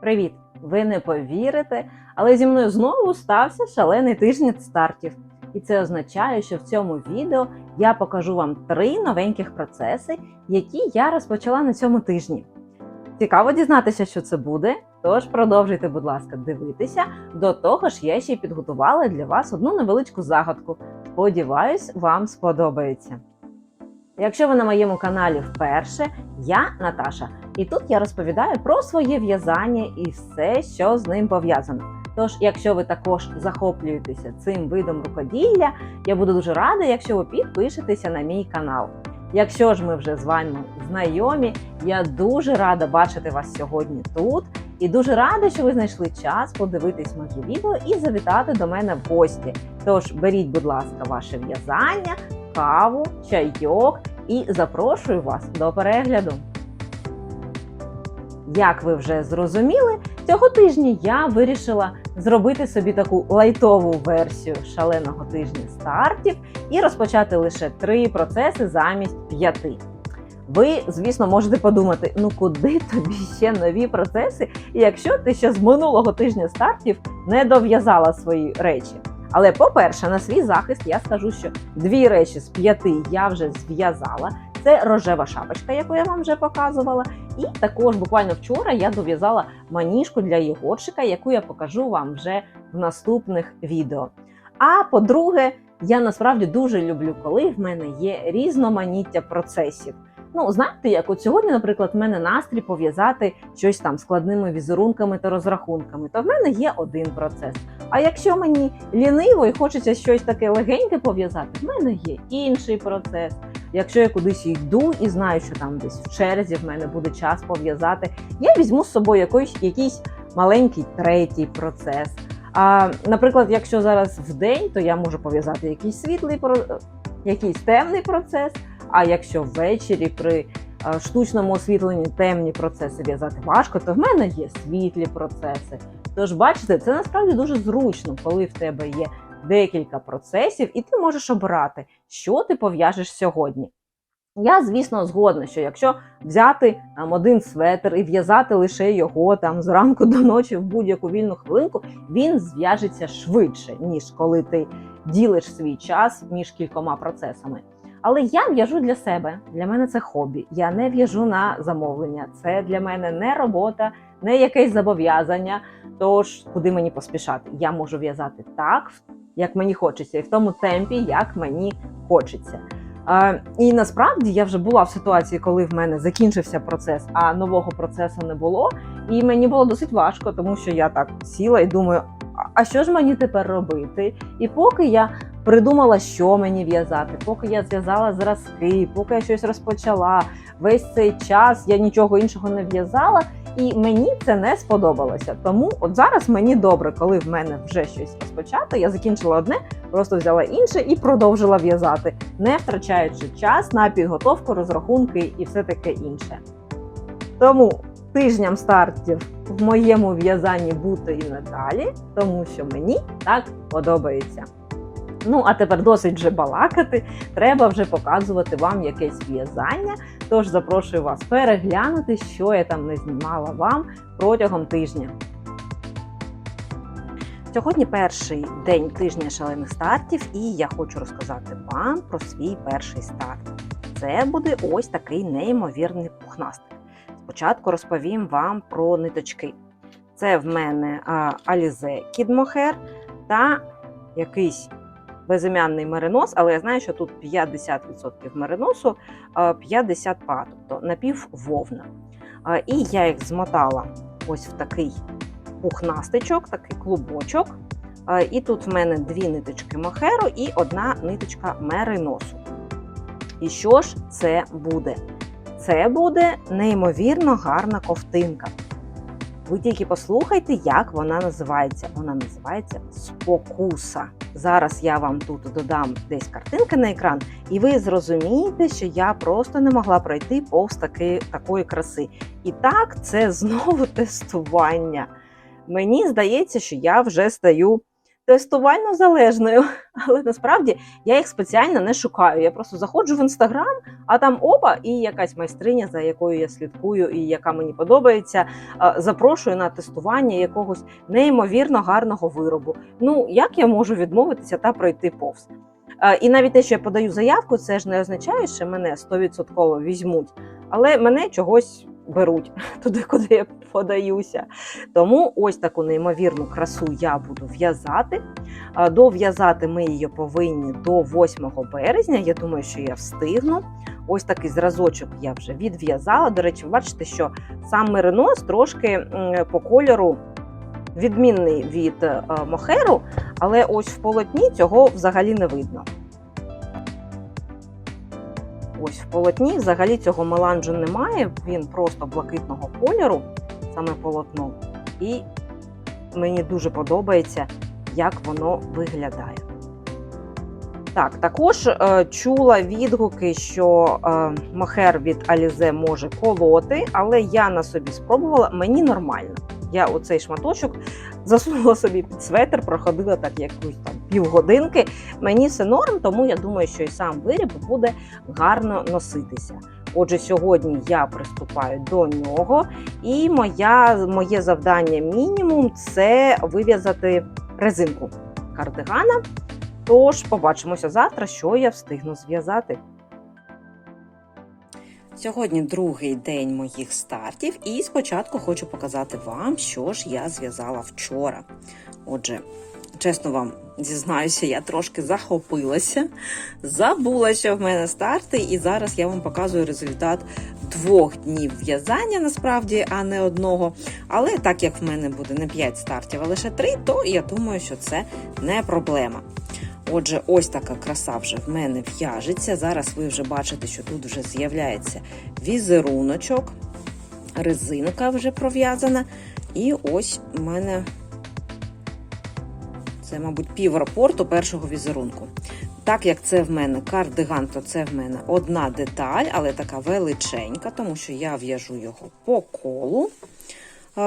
Привіт! Ви не повірите, але зі мною знову стався шалений тиждень стартів. І це означає, що в цьому відео я покажу вам три новеньких процеси, які я розпочала на цьому тижні. Цікаво дізнатися, що це буде. Тож продовжуйте, будь ласка, дивитися. До того ж, я ще й підготувала для вас одну невеличку загадку. Сподіваюсь, вам сподобається. Якщо ви на моєму каналі вперше, я Наташа, і тут я розповідаю про своє в'язання і все, що з ним пов'язано. Тож, якщо ви також захоплюєтеся цим видом рукоділля, я буду дуже рада, якщо ви підпишетеся на мій канал. Якщо ж ми вже з вами знайомі, я дуже рада бачити вас сьогодні тут. І дуже рада, що ви знайшли час подивитись моє відео і завітати до мене в гості. Тож беріть, будь ласка, ваше в'язання, каву, чайок і запрошую вас до перегляду. Як ви вже зрозуміли, цього тижня я вирішила зробити собі таку лайтову версію шаленого тижня стартів і розпочати лише три процеси замість п'яти. Ви, звісно, можете подумати, ну куди тобі ще нові процеси, якщо ти ще з минулого тижня стартів не дов'язала свої речі. Але, по-перше, на свій захист я скажу, що дві речі з п'яти я вже зв'язала. Це рожева шапочка, яку я вам вже показувала. І також буквально вчора я дов'язала маніжку для Єгорчика, яку я покажу вам вже в наступних відео. А по-друге, я насправді дуже люблю, коли в мене є різноманіття процесів. Ну, знаєте, як от сьогодні, наприклад, в мене настрій пов'язати щось там складними візерунками та розрахунками, то в мене є один процес. А якщо мені ліниво і хочеться щось таке легеньке пов'язати, в мене є інший процес. Якщо я кудись йду і знаю, що там десь в черзі в мене буде час пов'язати, я візьму з собою якийсь, якийсь маленький третій процес. А, наприклад, якщо зараз в день, то я можу пов'язати якийсь світлий якийсь темний процес. А якщо ввечері при е, штучному освітленні темні процеси в'язати важко, то в мене є світлі процеси. Тож, бачите, це насправді дуже зручно, коли в тебе є декілька процесів, і ти можеш обирати, що ти пов'яжеш сьогодні. Я, звісно, згодна, що якщо взяти там один светр і в'язати лише його там зранку до ночі в будь-яку вільну хвилинку, він зв'яжеться швидше, ніж коли ти ділиш свій час між кількома процесами. Але я в'яжу для себе. Для мене це хобі. Я не в'яжу на замовлення. Це для мене не робота, не якесь зобов'язання. Тож куди мені поспішати? Я можу в'язати так, як мені хочеться, і в тому темпі, як мені хочеться. Е, і насправді я вже була в ситуації, коли в мене закінчився процес, а нового процесу не було. І мені було досить важко, тому що я так сіла і думаю, «А- що ж мені тепер робити? І поки я придумала, що мені в'язати, поки я зв'язала зразки, поки я щось розпочала, весь цей час я нічого іншого не в'язала, і мені це не сподобалося. Тому от зараз мені добре, коли в мене вже щось розпочато. Я закінчила одне, просто взяла інше і продовжила в'язати, не втрачаючи час на підготовку, розрахунки і все таке інше. Тому тижням стартів в моєму в'язанні бути і надалі, тому що мені так подобається. Ну, а тепер досить вже балакати. Треба вже показувати вам якесь в'язання. Тож запрошую вас переглянути, що я там не знімала вам протягом тижня. Сьогодні перший день тижня шалених стартів, і я хочу розказати вам про свій перший старт. Це буде ось такий неймовірний пухнастик. Спочатку розповім вам про ниточки. Це в мене а, Alize Kid та якийсь безім'янний меринос, але я знаю, що тут 50% мериносу, а 50 па, тобто напіввовна. І я їх змотала ось в такий пухнастичок, такий клубочок. І тут в мене дві ниточки мохеру і одна ниточка мериносу. І що ж це буде? Це буде неймовірно гарна ковтинка. Ви тільки послухайте, як вона називається. Вона називається спокуса. Зараз я вам тут додам десь картинки на екран, і ви зрозумієте, що я просто не могла пройти повз таки, такої краси. І так, це знову тестування. Мені здається, що я вже стаю тестувально залежною. Але насправді я їх спеціально не шукаю. Я просто заходжу в інстаграм, а там опа, і якась майстриня, за якою я слідкую, і яка мені подобається, запрошую на тестування якогось неймовірно гарного виробу. Ну як я можу відмовитися та пройти повз? І навіть те, що я подаю заявку, це ж не означає, що мене 100% візьмуть, але мене чогось беруть туди, куди я подаюся. Тому ось таку неймовірну красу я буду в'язати. Дов'язати ми її повинні до 8 березня. Я думаю, що я встигну. Ось такий зразочок я вже відв'язала. До речі, ви бачите, що сам меринос трошки по кольору відмінний від е, мохеру, але ось в полотні цього взагалі не видно. Ось в полотні взагалі цього меланжу немає, він просто блакитного кольору, саме полотно. І мені дуже подобається, як воно виглядає. Так, також е, чула відгуки, що е, мохер від Alize може колоти, але я на собі спробувала, мені нормально. Я оцей шматочок засунула собі під светр, проходила так якусь півгодинки. Мені все норм, тому я думаю, що і сам виріб буде гарно носитися. Отже, сьогодні я приступаю до нього, і моя, моє завдання мінімум це вив'язати резинку кардигана. Тож побачимося завтра, що я встигну зв'язати. Сьогодні другий день моїх стартів, і спочатку хочу показати вам, що ж я зв'язала вчора. Отже, чесно вам зізнаюся, я трошки захопилася, забула, що в мене старти, і зараз я вам показую результат двох днів в'язання, насправді, а не одного. Але так як в мене буде не 5 стартів, а лише 3, то я думаю, що це не проблема. Отже, ось така краса вже в мене в'яжеться. Зараз ви вже бачите, що тут вже з'являється візеруночок, резинка вже пров'язана. І ось у мене це, мабуть, пів рапорту першого візерунку. Так як це в мене кардиган, то це в мене одна деталь, але така величенька, тому що я в'яжу його по колу.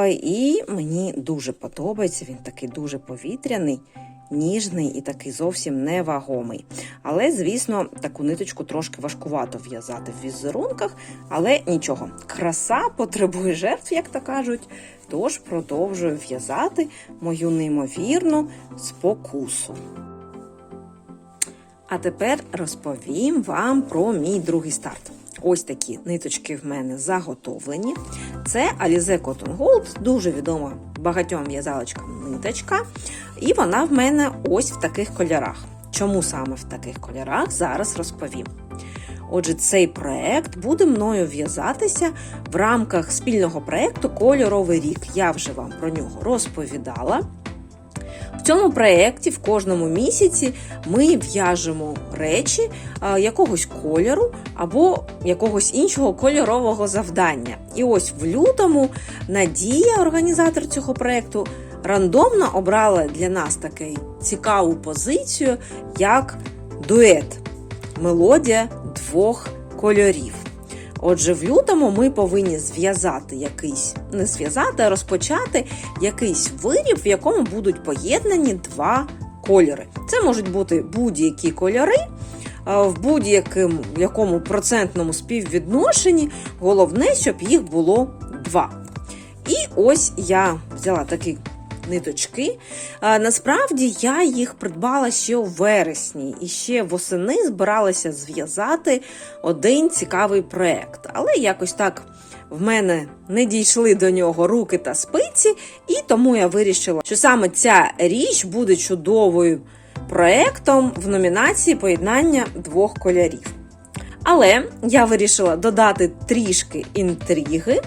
І мені дуже подобається, він такий дуже повітряний ніжний і такий зовсім невагомий. Але, звісно, таку ниточку трошки важкувато в'язати в візерунках, але нічого, краса потребує жертв, як то кажуть. Тож продовжую в'язати мою неймовірну спокусу. А тепер розповім вам про мій другий старт. Ось такі ниточки в мене заготовлені. Це Alize Cotton Gold, дуже відома багатьом в'язалочкам ниточка. І вона в мене ось в таких кольорах. Чому саме в таких кольорах? Зараз розповім. Отже, цей проект буде мною в'язатися в рамках спільного проекту Кольоровий рік. Я вже вам про нього розповідала. В цьому проєкті в кожному місяці ми в'яжемо речі якогось кольору або якогось іншого кольорового завдання. І ось в лютому Надія, організатор цього проєкту, рандомно обрала для нас таку цікаву позицію, як дует мелодія двох кольорів. Отже, в лютому ми повинні зв'язати якийсь, не зв'язати, а розпочати якийсь виріб, в якому будуть поєднані два кольори. Це можуть бути будь-які кольори. В будь-якому якому процентному співвідношенні головне, щоб їх було два. І ось я взяла такий ниточки. Насправді я їх придбала ще у вересні і ще восени збиралася зв'язати один цікавий проект. Але якось так в мене не дійшли до нього руки та спиці, і тому я вирішила, що саме ця річ буде чудовою проектом в номінації поєднання двох кольорів. Але я вирішила додати трішки інтриги,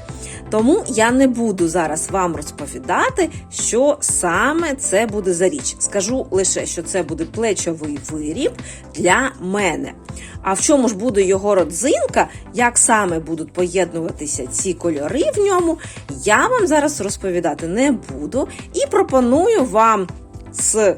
тому я не буду зараз вам розповідати, що саме це буде за річ. Скажу лише, що це буде плечовий виріб для мене. А в чому ж буде його родзинка, як саме будуть поєднуватися ці кольори в ньому, я вам зараз розповідати не буду і пропоную вам з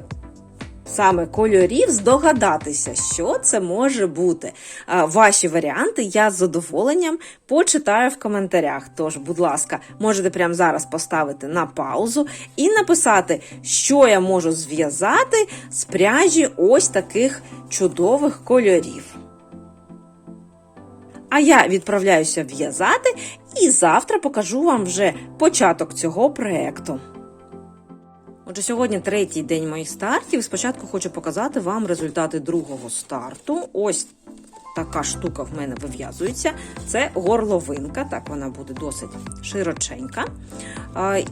саме кольорів, здогадатися, що це може бути. Ваші варіанти я з задоволенням почитаю в коментарях. Тож, будь ласка, можете прямо зараз поставити на паузу і написати, що я можу зв'язати з пряжі ось таких чудових кольорів. А я відправляюся в'язати і завтра покажу вам вже початок цього проекту. Отже, сьогодні третій день моїх стартів. Спочатку хочу показати вам результати другого старту. Ось така штука в мене вив'язується. Це горловинка, так вона буде досить широченька.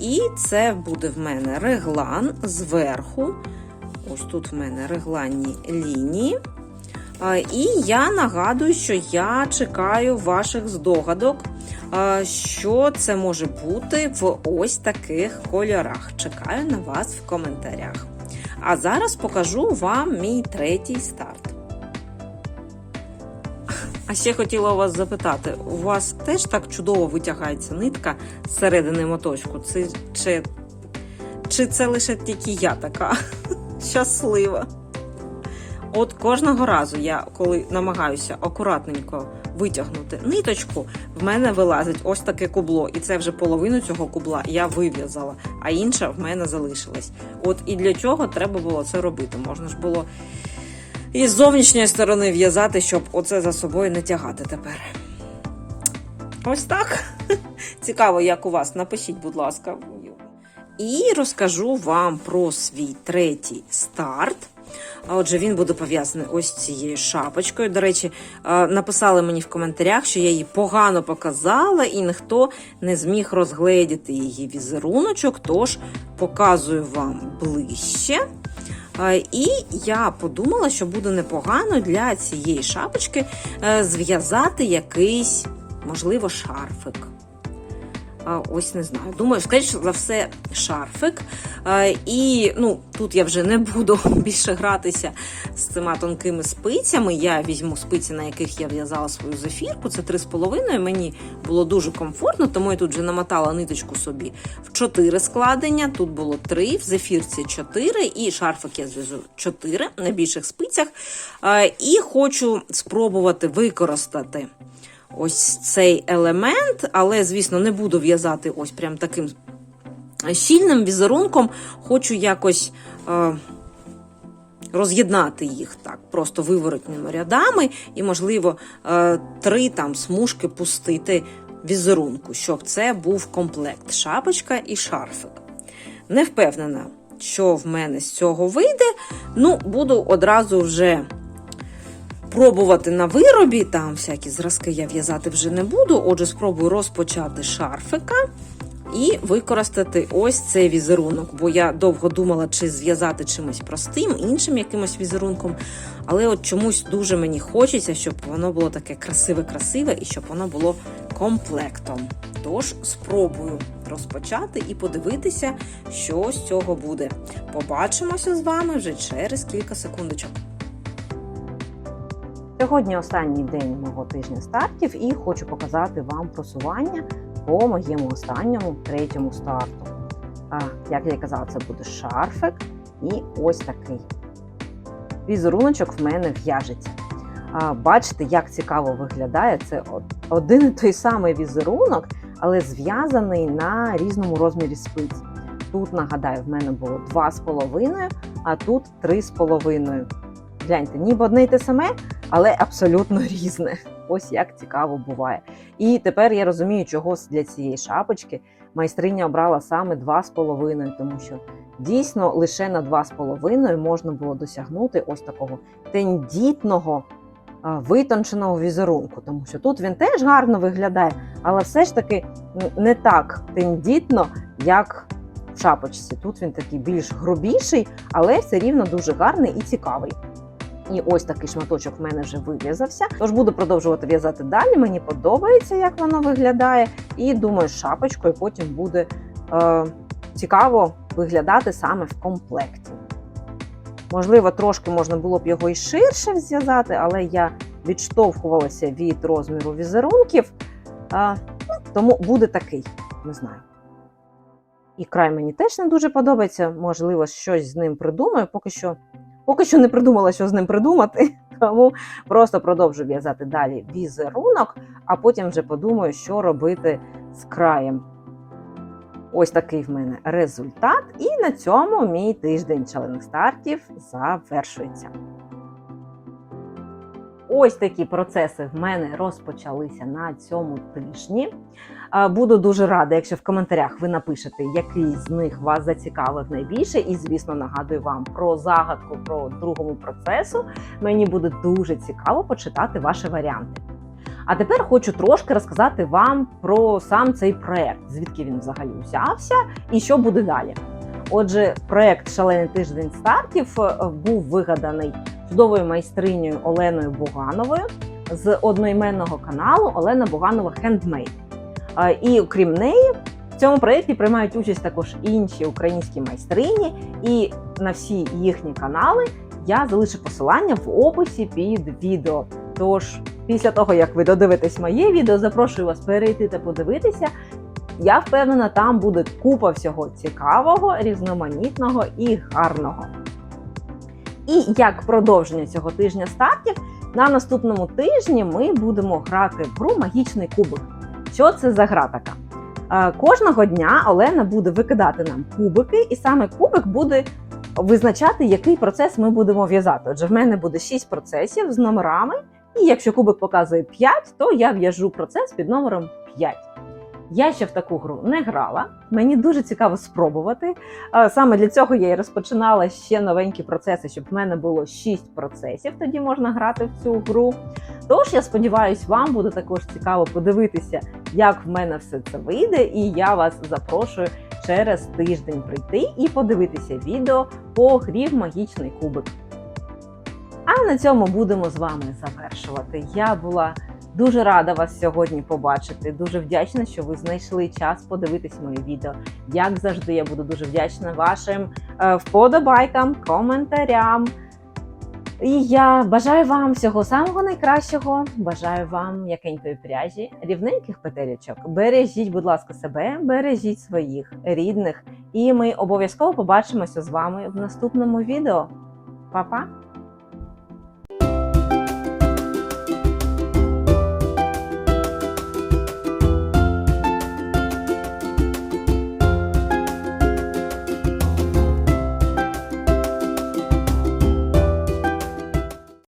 І це буде в мене реглан зверху. Ось тут в мене регланні лінії. І я нагадую, що я чекаю ваших здогадок, що це може бути в ось таких кольорах. Чекаю на вас в коментарях. А зараз покажу вам мій третій старт. А ще хотіла вас запитати: у вас теж так чудово витягається нитка з моточку? Це, чи, чи це лише тільки я така щаслива? От кожного разу я, коли намагаюся акуратненько витягнути ниточку, в мене вилазить ось таке кубло, і це вже половину цього кубла я вив'язала, а інша в мене залишилась. От і для чого треба було це робити? Можна ж було і з зовнішньої сторони в'язати, щоб оце за собою не тягати тепер. Ось так. Цікаво, як у вас. Напишіть, будь ласка. І розкажу вам про свій третій старт. А Отже, він буде пов'язаний ось цією шапочкою. До речі, написали мені в коментарях, що я її погано показала, і ніхто не зміг розгледіти її візеруночок, тож показую вам ближче. І я подумала, що буде непогано для цієї шапочки е, зв'язати якийсь, можливо, шарфик. Ось не знаю. Думаю, скоріше за все, шарфик. І ну, тут я вже не буду більше гратися з цими тонкими спицями. Я візьму спиці, на яких я в'язала свою зефірку. Це 3,5. Мені було дуже комфортно, тому я тут вже намотала ниточку собі в 4 складення. Тут було 3, в зефірці 4, і шарфик я зв'яжу 4 на більших спицях. І хочу спробувати використати ось цей елемент, але, звісно, не буду в'язати ось прям таким щільним візерунком. Хочу якось е, роз'єднати їх так, просто виворотними рядами, і, можливо, е, три там смужки пустити візерунку, щоб це був комплект шапочка і шарфик. Не впевнена, що в мене з цього вийде. Ну, буду одразу вже пробувати на виробі. Там всякі зразки я в'язати вже не буду. Отже, спробую розпочати шарфика і використати ось цей візерунок. Бо я довго думала, чи зв'язати чимось простим, іншим якимось візерунком. Але от чомусь дуже мені хочеться, щоб воно було таке красиве-красиве і щоб воно було комплектом. Тож спробую розпочати і подивитися, що з цього буде. Побачимося з вами вже через кілька секундочок. Сьогодні останній день мого тижня стартів і хочу показати вам просування по моєму останньому третьому старту. А, як я і казала, це буде шарфик і ось такий. Візеруночок в мене в'яжеться. Бачите, як цікаво виглядає. Це один і той самий візерунок, але зв'язаний на різному розмірі спиць. Тут, нагадаю, в мене було 2,5, а тут 3,5. Гляньте, ніби одне й те саме, але абсолютно різне. Ось як цікаво буває. І тепер я розумію, чого для цієї шапочки майстриня обрала саме 2,5, тому що дійсно лише на 2,5 можна було досягнути ось такого тендітного витонченого візерунку, тому що тут він теж гарно виглядає, але все ж таки не так тендітно, як в шапочці. Тут він такий більш грубіший, але все рівно дуже гарний і цікавий. І ось такий шматочок в мене вже вив'язався. Тож буду продовжувати в'язати далі. Мені подобається, як воно виглядає. І думаю, шапочкою потім буде е, цікаво виглядати саме в комплекті. Можливо, трошки можна було б його і ширше зв'язати, але я відштовхувалася від розміру візерунків, е, тому буде такий, не знаю. І край мені теж не дуже подобається. Можливо, щось з ним придумаю. Поки що Поки що не придумала, що з ним придумати, тому просто продовжу в'язати далі візерунок, а потім вже подумаю, що робити з краєм. Ось такий в мене результат, і на цьому мій тиждень шалених стартів завершується. Ось такі процеси в мене розпочалися на цьому тижні. Буду дуже рада, якщо в коментарях ви напишете, який з них вас зацікавив найбільше. І, звісно, нагадую вам про загадку про другому процесу. Мені буде дуже цікаво почитати ваші варіанти. А тепер хочу трошки розказати вам про сам цей проект, звідки він взагалі взявся і що буде далі. Отже, проект Шалений тиждень стартів е, був вигаданий чудовою майстринею Оленою Бугановою з одноіменного каналу Олена Буганова Хендмейд. І окрім неї, в цьому проєкті приймають участь також інші українські майстрині, і на всі їхні канали я залишу посилання в описі під відео. Тож, після того як ви додивитесь моє відео, запрошую вас перейти та подивитися. Я впевнена, там буде купа всього цікавого, різноманітного і гарного. І як продовження цього тижня стартів, на наступному тижні ми будемо грати в гру Магічний кубик. Що це за гра така? Е, Кожного дня Олена буде викидати нам кубики, і саме кубик буде визначати, який процес ми будемо в'язати. Отже, в мене буде 6 процесів з номерами, і якщо кубик показує 5, то я в'яжу процес під номером 5. Я ще в таку гру не грала. Мені дуже цікаво спробувати. Саме для цього я і розпочинала ще новенькі процеси, щоб в мене було 6 процесів. Тоді можна грати в цю гру. Тож я сподіваюся, вам буде також цікаво подивитися, як в мене все це вийде, і я вас запрошую через тиждень прийти і подивитися відео по грі в магічний кубик. А на цьому будемо з вами завершувати. Я була дуже рада вас сьогодні побачити. Дуже вдячна, що ви знайшли час подивитись моє відео. Як завжди, я буду дуже вдячна вашим е, вподобайкам, коментарям. І я бажаю вам всього самого найкращого. Бажаю вам м'якенької пряжі, рівненьких петелечок. Бережіть, будь ласка, себе, бережіть своїх рідних. І ми обов'язково побачимося з вами в наступному відео. Па-па!